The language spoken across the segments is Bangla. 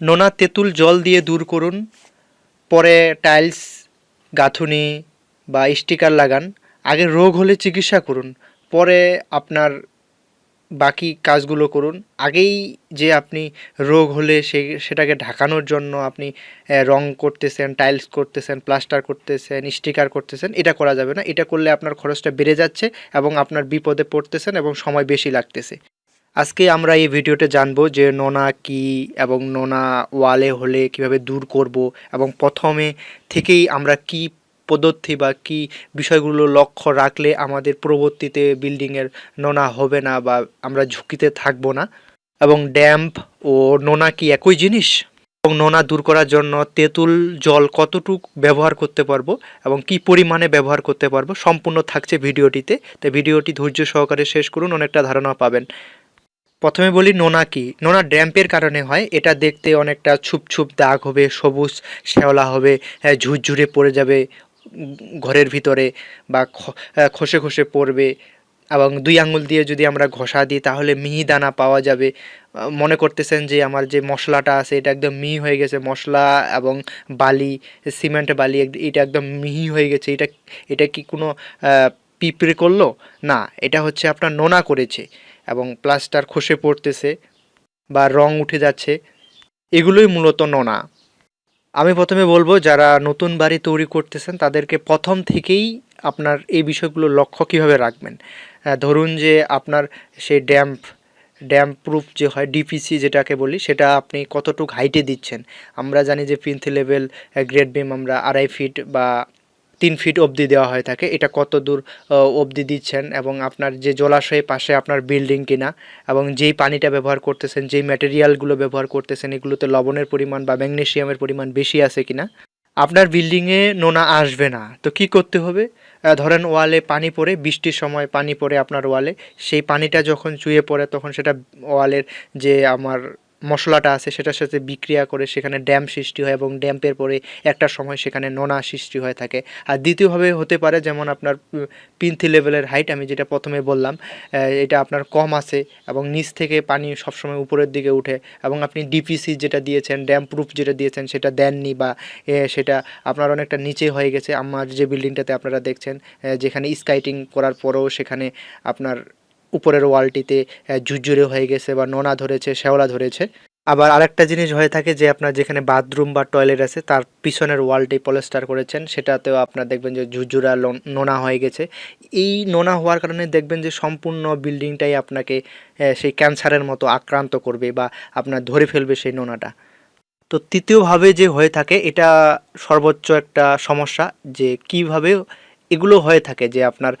নোনা তেঁতুল জল দিয়ে দূর করুন, পরে টাইলস, গাঁথুনি বা স্টিকার লাগান, আগে রোগ হলে চিকিৎসা করুন, পরে আপনার বাকি কাজগুলো করুন, আগেই যে আপনি রোগ হলে সে, সেটাকে ঢাকানোর জন্য আপনি রং করতেছেন, টাইলস করতেছেন, প্লাস্টার করতেছেন, স্টিকার করতেছেন, এটা করা যাবে না, এটা করলে আপনার খরচটা বেড়ে যাচ্ছে এবং আপনার বিপদে পড়তেছেন এবং সময় বেশি লাগতেছে। আজকে আমরা এই ভিডিওতে জানব যে নোনা কি এবং নোনা ওয়ালে হলে কীভাবে দূর করব এবং প্রথমে থেকেই আমরা কি পদ্ধতি বা কি বিষয়গুলো লক্ষ্য রাখলে আমাদের পরবর্তীতে বিল্ডিংয়ের নোনা হবে না বা আমরা ঝুঁকিতে থাকব না? এবং ড্যাম্প ও নোনা কি একই জিনিস? এবং নোনা দূর করার জন্য তেঁতুল, জল কতটুক ব্যবহার করতে পারব এবং কি পরিমাণে ব্যবহার করতে পারব সম্পূর্ণ থাকছে ভিডিওটিতে। তো ভিডিওটি ধৈর্য সহকারে শেষ করুন, অনেকটা ধারণা পাবেন। প্রথমে বলি নোনা কি? নোনা ড্যাম্পের কারণে হয়। এটা দেখতে অনেকটা ছুপ ছুপ দাগ হবে সবুজ শ্যাওলা হবে হ্যাঁ, ঝুরঝুরে পড়ে যাবে ঘরের ভিতরে বা খসে খসে পড়বে এবং দুই আঙুল দিয়ে যদি আমরা ঘষা দিই তাহলে মিহি দানা পাওয়া যাবে। মনে করতেছেন যে আমার যে মশলাটা আছে এটা একদম মিহি হয়ে গেছে মশলা এবং বালি সিমেন্ট বালি এটা একদম মিহি হয়ে গেছে। এটা এটা কি কোনো পিঁপড়ে করল? না এটা হচ্ছে আপনার নোনা করেছে। এবং প্লাস্টার খসে পড়তেছে বা রং উঠে যাচ্ছে, এগুলোই মূলত নোনা। আমি প্রথমে বলব, যারা নতুন বাড়ি তৈরি করতেছেন, তাদেরকে প্রথম থেকেই আপনার এই বিষয়গুলো লক্ষ্য কীভাবে রাখবেন? ধরুন যে আপনার সেই ড্যাম্প ড্যাম্প প্রুফ যে হয় ডিপিসি যেটাকে বলি, সেটা আপনি কতটুকু হাইটে দিচ্ছেন? আমরা জানি যে পিন্থি লেভেল গ্রেড বিম আমরা আড়াই ফিট বা তিন ফিট অবধি দেওয়া হয়ে থাকে। এটা কত দূর অবধি দিচ্ছেন এবং আপনার যে জলাশয়ের পাশে আপনার বিল্ডিং কিনা এবং যেই পানিটা ব্যবহার করতেছেন, যেই ম্যাটেরিয়ালগুলো ব্যবহার করতেছেন, এগুলোতে লবণের পরিমাণ বা ম্যাগনেসিয়ামের পরিমাণ বেশি আছে কিনা, আপনার বিল্ডিংয়ে নোনা আসবে না। তো কি করতে হবে? ধরেন ওয়ালে পানি পড়ে, বৃষ্টির সময় পানি পড়ে আপনার ওয়ালে, সেই পানিটা যখন চুয়ে পড়ে, তখন সেটা ওয়ালের যে আমার মশলাটা আছে সেটার সাথে বিক্রিয়া করে সেখানে ড্যাম সৃষ্টি হয় এবং ড্যাম্পের পরে একটা সময় সেখানে নোনা সৃষ্টি হয়ে থাকে। আর দ্বিতীয়ভাবে হতে পারে যেমন আপনার পিন্থি লেভেলের হাইট আমি যেটা প্রথমে বললাম এটা আপনার কম আছে এবং নিচ থেকে পানি সবসময় উপরের দিকে উঠে এবং আপনি ডিপিসি যেটা দিয়েছেন ড্যাম প্রুফ যেটা দিয়েছেন সেটা দেননি বা সেটা আপনার অনেকটা নিচে হয়ে গেছে। আমার যে বিল্ডিংটাতে আপনারা দেখছেন যেখানে স্কাইটিং করার পরেও সেখানে আপনার উপরের ওয়ালটিতে ঝুরঝুরে হয়ে গেছে বা নোনা ধরেছে, শ্যাওলা ধরেছে। আবার আরেকটা জিনিস হয়ে থাকে যে আপনার যেখানে বাথরুম বা টয়লেট আছে, তার পিছনের ওয়ালটি পলেস্টার করেছেন, সেটাতেও আপনার দেখবেন যে ঝুরঝুরা নোনা হয়ে গেছে। এই নোনা হওয়ার কারণে দেখবেন যে সম্পূর্ণ বিল্ডিংটাই আপনাকে সেই ক্যান্সারের মতো আক্রান্ত করবে বা আপনার ধরে ফেলবে সেই নোনাটা। তো তৃতীয়ভাবে যে হয়ে থাকে, এটা সর্বোচ্চ একটা সমস্যা যে কীভাবে এগুলো হয়ে থাকে যে আপনার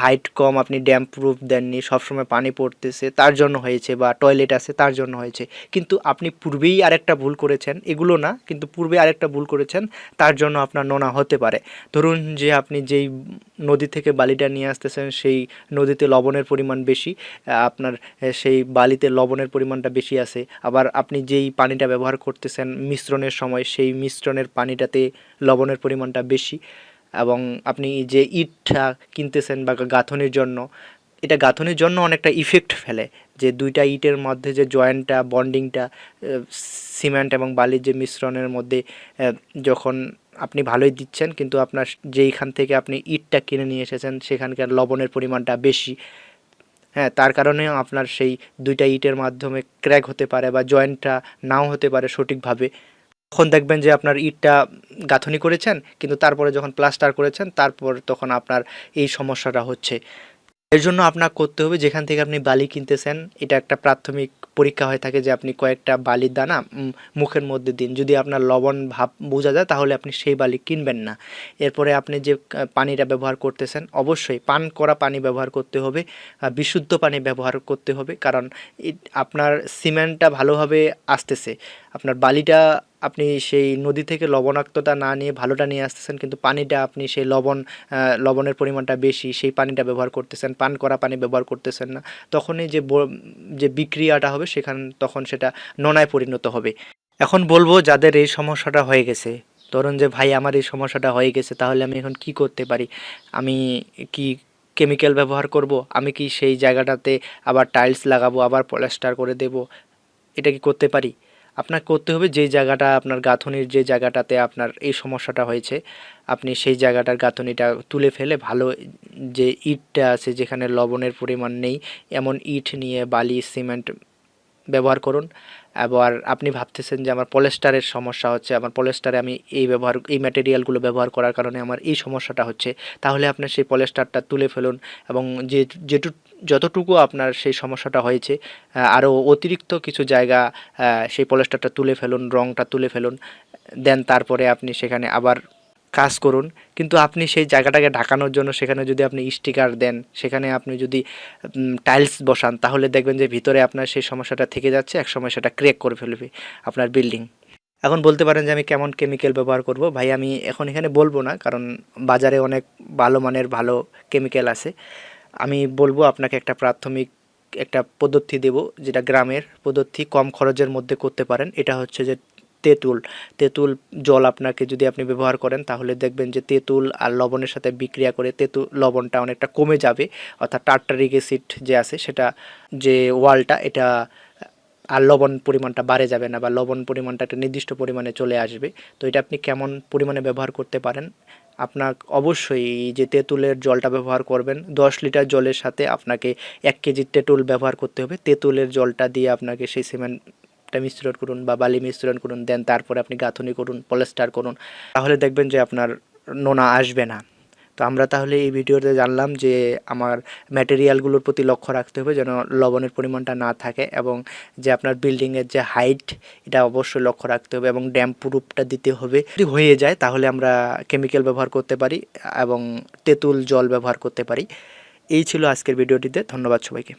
হাইট কম, আপনি ড্যাম প্রুফ দেননি, সবসময় পানি পড়তেছে, তার জন্য হয়েছে বা টয়লেট আছে, তার জন্য হয়েছে। কিন্তু আপনি পূর্বেই আরেকটা ভুল করেছেন, এগুলো না, কিন্তু পূর্বে আরেকটা ভুল করেছেন, তার জন্য আপনার নোনা হতে পারে। ধরুন যে আপনি যেই নদী থেকে বালিটা নিয়ে আসতেছেন, সেই নদীতে লবণের পরিমাণ বেশি আপনার সেই বালিতে লবণের পরিমাণটা বেশি আছে, আবার আপনি যেই পানিটা ব্যবহার করতেছেন মিশ্রণের সময়, সেই মিশ্রণের পানিটাতে লবণের পরিমাণটা বেশি এবং আপনি যে ইটটা কিনতেছেন বা গাঁথনির জন্য, এটা গাঁথনির জন্য অনেকটা ইফেক্ট ফেলে। যে দুইটা ইটের মধ্যে যে জয়েন্টটা বন্ডিংটা সিমেন্ট এবং বালির যে মিশ্রণের মধ্যে যখন আপনি ভালোই দিচ্ছেন, কিন্তু আপনার যেইখান থেকে আপনি ইটটা কিনে নিয়ে এসেছেন, সেখানকার লবণের পরিমাণটা বেশি। হ্যাঁ তার কারণে আপনার সেই দুইটা ইটের মাধ্যমে ক্র্যাক হতে পারে বা জয়েন্টটা নাও হতে পারে সঠিকভাবে। তখন দেখবেন যে আপনার ইটটা গাঁথনি করেছেন, কিন্তু তারপরে যখন প্লাস্টার করেছেন, তারপর তখন আপনার এই সমস্যাটা হচ্ছে। এর জন্য আপনার করতে হবে, যেখান থেকে আপনি বালি কিনতেছেন, এটা একটা প্রাথমিক পরীক্ষা হয়ে থাকে যে আপনি কয়েকটা বালির দানা মুখের মধ্যে দিন। যদি আপনার লবণ ভাব বোঝা যায়, তাহলে আপনি সেই বালি কিনবেন না। এরপরে আপনি যে পানিটা ব্যবহার করতেছেন, অবশ্যই পান করা পানি ব্যবহার করতে হবে বিশুদ্ধ পানি ব্যবহার করতে হবে, কারণ আপনার সিমেন্টটা ভালোভাবে আসতেছে। আপনার বালিটা আপনি সেই নদী থেকে লবণাক্ততা না নিয়ে ভালোটা নিয়ে আসতেছেন, কিন্তু পানিটা আপনি সেই লবণ লবণের পরিমাণটা বেশি, সেই পানিটা ব্যবহার করতেছেন, পান করা পানি ব্যবহার করতেছেন না, তখনই যে যে বিক্রিয়াটা হবে সেখান, তখন সেটা ননায় পরিণত হবে। এখন বলব যাদের এই সমস্যাটা হয়ে গেছে, ধরুন যে ভাই আমার এই সমস্যাটা হয়ে গেছে, তাহলে আমি এখন কি করতে পারি? আমি কি কেমিক্যাল ব্যবহার করব? আমি কি সেই জায়গাটাতে আবার টাইলস লাগাবো, আবার প্লাস্টার করে দেব? এটা কি করতে পারি? আপনার করতে হবে যেই জায়গাটা আপনার গাঁথনির যে জায়গাটাতে আপনার এই সমস্যাটা হয়েছে, আপনি সেই জায়গাটার গাঁথনিটা তুলে ফেলে ভালো যে ইটটা আছে যেখানে লবণের পরিমাণ নেই, এমন ইট নিয়ে বালি, সিমেন্ট ব্যবহার করুন। আবার আপনি ভাবতেছেন যে আমার পলেস্টারের সমস্যা হচ্ছে, আমার পলেস্টারে আমি এই ব্যবহার, এই ম্যাটেরিয়ালগুলো ব্যবহার করার কারণে আমার এই সমস্যাটা হচ্ছে। তাহলে আপনার সেই পলেস্টারটা তুলে ফেলুন এবং যে, যেটু, যতটুকু আপনার সেই সমস্যাটা হয়েছে আরও অতিরিক্ত কিছু জায়গা সেই পলেস্টারটা তুলে ফেলুন রঙটা তুলে ফেলুন। দেন তারপরে আপনি সেখানে আবার কাজ করুন। কিন্তু আপনি সেই জায়গাটাকে ঢাকানোর জন্য সেখানে যদি আপনি স্টিকার দেন, সেখানে আপনি যদি টাইলস বসান, তাহলে দেখবেন যে ভিতরে আপনার সেই সমস্যাটা থেকে যাচ্ছে এক সময় সেটা ক্রেক করে ফেলবে আপনার বিল্ডিং। এখন বলতে পারেন যে আমি কেমন কেমিক্যাল ব্যবহার করব। ভাই, আমি এখন এখানে বলব না, কারণ বাজারে অনেক ভালো মানের ভালো কেমিক্যাল আছে। আমি বলব আপনাকে একটা প্রাথমিক একটা পদ্ধতি দেব, যেটা গ্রামের পদ্ধতি, কম খরচের মধ্যে করতে পারেন। এটা হচ্ছে যে তেঁতুল তেঁতুল জল আপনাকে যদি আপনি ব্যবহার করেন তাহলে দেখবেন যে তেঁতুল আর লবণের সাথে বিক্রিয়া করে তেঁতুল লবণটা অনেকটা কমে যাবে। অর্থাৎ টার্টারিক অ্যাসিড যে আছে সেটা যে ওয়ালটা এটা আর লবণ পরিমাণটা বাড়ে যাবে না বা লবণ পরিমাণটা একটা নির্দিষ্ট পরিমাণে চলে আসবে। তো এটা আপনি কেমন পরিমাণে ব্যবহার করতে পারেন? আপনার অবশ্যই যে তেঁতুলের জলটা ব্যবহার করবেন, দশ লিটার জলের সাথে আপনাকে এক কেজি তেঁতুল ব্যবহার করতে হবে। তেঁতুলের জলটা দিয়ে আপনাকে সেই সিমেন্টটা মিশ্রণ করুন বা বালি মিশ্রণ করুন, দেন তারপরে আপনি গাঁথনি করুন, পলেস্টার করুন, তাহলে দেখবেন যে আপনার নোনা আসবে না। তো আমরা তাহলে এই ভিডিওতে জানলাম যে আমার ম্যাটেরিয়ালগুলোর প্রতি লক্ষ্য রাখতে হবে যেন লবণের পরিমাণটা না থাকে এবং যে আপনার বিল্ডিংয়ের যে হাইট এটা অবশ্যই লক্ষ্য রাখতে হবে এবং ড্যাম্প প্রুফটা দিতে হবে। যদি হয়ে যায়, তাহলে আমরা কেমিক্যাল ব্যবহার করতে পারি এবং তেঁতুল জল ব্যবহার করতে পারি। এই ছিল আজকের ভিডিওটিতে, ধন্যবাদ সবাইকে।